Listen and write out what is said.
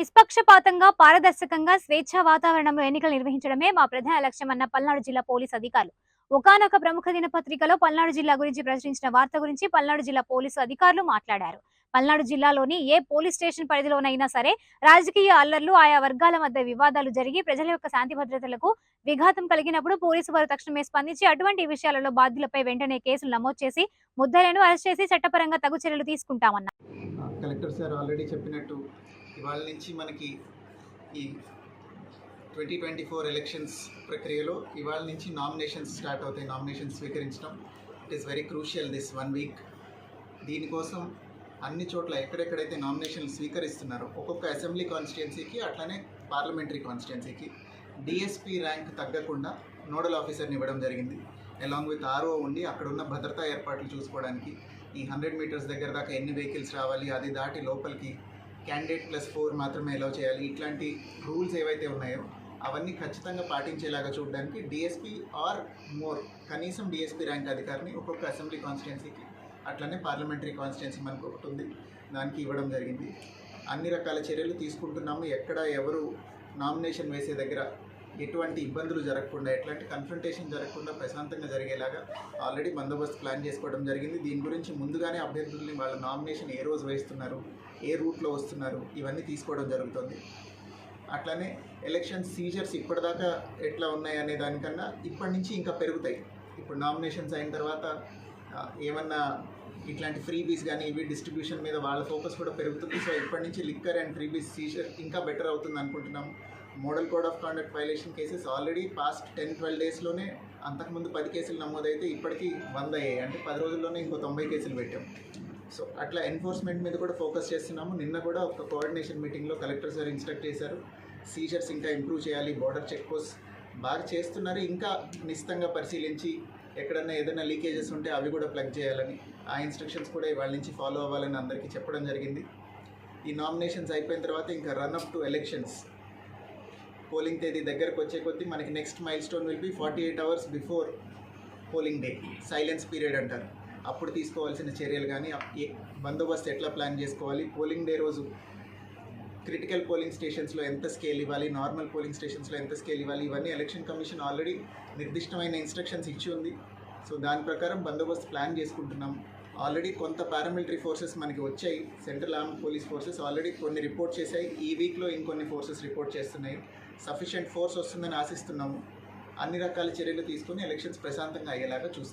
నిష్పక్షపాతంగా పారదర్శకంగా స్వేచ్ఛ వాతావరణంలో ఎన్నికలు నిర్వహించడమే మా ప్రధాన లక్ష్యమన్న పల్నాడు జిల్లా పోలీసు అధికారులు. ఒకానొక ప్రముఖ దినపత్రికలో పల్నాడు జిల్లా గురించి ప్రచురించిన వార్త గురించి పల్నాడు జిల్లా పోలీసు అధికారులు మాట్లాడారు. పల్నాడు జిల్లాలోని ఏ పోలీస్ స్టేషన్ పరిధిలోనైనా సరే రాజకీయ అల్లర్లు ఆయా వర్గాల మధ్య వివాదాలు జరిగి ప్రజల యొక్క శాంతి భద్రతలకు విఘాతం కలిగినప్పుడు పోలీసు వారు తక్షణమే స్పందించి అటువంటి విషయాలలో బాధ్యులపై వెంటనే కేసులు నమోదు చేసి ముద్దలను అరెస్ట్ చేసి చట్టపరంగా తగు చర్యలు తీసుకుంటామన్నారు. కలెక్టర్ సార్ ఆల్రెడీ చెప్పినట్టు ఇవాళ నుంచి మనకి ఈ ట్వంటీ ట్వంటీ ఫోర్ ఎలక్షన్స్ ప్రక్రియలో ఇవాళ నుంచి నామినేషన్స్ స్టార్ట్ అవుతాయి నామినేషన్స్ స్వీకరించడం. It is very crucial this one week దీనికోసం అన్ని చోట్ల ఎక్కడెక్కడైతే నామినేషన్లు స్వీకరిస్తున్నారో ఒక్కొక్క అసెంబ్లీ కాన్స్టిట్యున్సీకి అట్లానే పార్లమెంటరీ కాన్స్టిట్యున్సీకి డిఎస్పీ ర్యాంక్ తగ్గకుండా నోడల్ ఆఫీసర్ని ఇవ్వడం జరిగింది. అలాంగ్ విత్ ఆర్ఓ ఉండి అక్కడ ఉన్న భద్రతా ఏర్పాట్లు చూసుకోవడానికి ఈ హండ్రెడ్ మీటర్స్ దగ్గర దాకా ఎన్ని వెహికల్స్ రావాలి అది దాటి లోపలికి క్యాండిడేట్ ప్లస్ ఫోర్ మాత్రమే అలౌ చేయాలి. ఇట్లాంటి రూల్స్ ఏవైతే ఉన్నాయో అవన్నీ ఖచ్చితంగా పాటించేలాగా చూడడానికి డిఎస్పీ ఆర్ మోర్ కనీసం డిఎస్పీ ర్యాంక్ అధికారిని ఒక్కొక్క అసెంబ్లీ కాన్స్టిట్యున్సీకి అట్లనే పార్లమెంటరీ కాన్స్టిట్యున్సీ మనకు ఒకటి ఉంది. దానికి ఇవ్వడం జరిగింది. అన్ని రకాల చర్యలు తీసుకుంటున్నాము. ఎక్కడ ఎవరు నామినేషన్ వేసే దగ్గర ఎటువంటి ఇబ్బందులు జరగకుండా ఎట్లాంటి కన్ఫ్రంటేషన్ జరగకుండా ప్రశాంతంగా జరిగేలాగా ఆల్రెడీ బందోబస్తు ప్లాన్ చేసుకోవడం జరిగింది. దీని గురించి ముందుగానే అభ్యర్థుల్ని వాళ్ళ నామినేషన్ ఏ రోజు వేస్తున్నారు ఏ రూట్లో వస్తున్నారు ఇవన్నీ తీసుకోవడం జరుగుతుంది. అట్లానే ఎలక్షన్ సీజర్స్ ఇప్పటిదాకా ఎట్లా ఉన్నాయి అనే దానికన్నా ఇప్పటి నుంచి ఇంకా పెరుగుతాయి. ఇప్పుడు నామినేషన్స్ అయిన తర్వాత ఏమన్నా ఇట్లాంటి ఫ్రీ బీస్ కానీ ఇవి డిస్ట్రిబ్యూషన్ మీద వాళ్ళ ఫోకస్ కూడా పెరుగుతుంది. సో ఇప్పటి నుంచి liquor and freebies seizure ఇంకా బెటర్ అవుతుంది అనుకుంటున్నాం. Model code of conduct violation cases already past ten twelve డేస్లోనే అంతకుముందు పది కేసులు నమోదైతే ఇప్పటికీ వంద అయ్యాయి అంటే పది రోజుల్లోనే ఇంకో తొంభై కేసులు పెట్టాం. సో అట్లా ఎన్ఫోర్స్మెంట్ మీద కూడా ఫోకస్ చేస్తున్నాము. నిన్న కూడా ఒక కోఆర్డినేషన్ మీటింగ్లో కలెక్టర్ సార్ ఇన్స్ట్రక్ట్ చేశారు. సీజర్స్ ఇంకా ఇంప్రూవ్ చేయాలి బార్డర్ చెక్ పోస్ట్ బాగా చేస్తున్నారు. ఇంకా నిశ్చితంగా పరిశీలించి ఎక్కడన్నా ఏదైనా లీకేజెస్ ఉంటే అవి కూడా ప్లగ్ చేయాలని ఆ ఇన్స్ట్రక్షన్స్ కూడా ఇవాళ నుంచి ఫాలో అవ్వాలని అందరికీ చెప్పడం జరిగింది. ఈ నామినేషన్స్ అయిపోయిన తర్వాత ఇంకా run up to elections polling తేదీ దగ్గరకు వచ్చే కొద్దీ మనకి next milestone will be forty eight hours before polling day silence period అంటారు. అప్పుడు తీసుకోవాల్సిన చర్యలు కానీ ఏ- బందోబస్తు ఎట్లా ప్లాన్ చేసుకోవాలి? పోలింగ్ డే రోజు క్రిటికల్ పోలింగ్ స్టేషన్స్లో ఎంత స్కేల్ ఇవ్వాలి నార్మల్ పోలింగ్ స్టేషన్స్లో ఎంత స్కేల్ ఇవ్వాలి ఇవన్నీ ఎలక్షన్ కమిషన్ ఆల్రెడీ నిర్దిష్టమైన ఇన్స్ట్రక్షన్స్ ఇచ్చి ఉంది. సో దాని ప్రకారం బందోబస్తు ప్లాన్ చేసుకుంటున్నాం. ఆల్రెడీ కొంత పారామిలిటరీ ఫోర్సెస్ మనకి వచ్చాయి. Central arm police forces already కొన్ని రిపోర్ట్ చేశాయి. ఈ వీక్లో ఇంకొన్ని ఫోర్సెస్ రిపోర్ట్ చేస్తున్నాయి. సఫిషియెంట్ ఫోర్స్ వస్తుందని ఆశిస్తున్నాము. అన్ని రకాల చర్యలు తీసుకొని ఎలక్షన్స్ ప్రశాంతంగా అయ్యేలాగా చూస్తాం.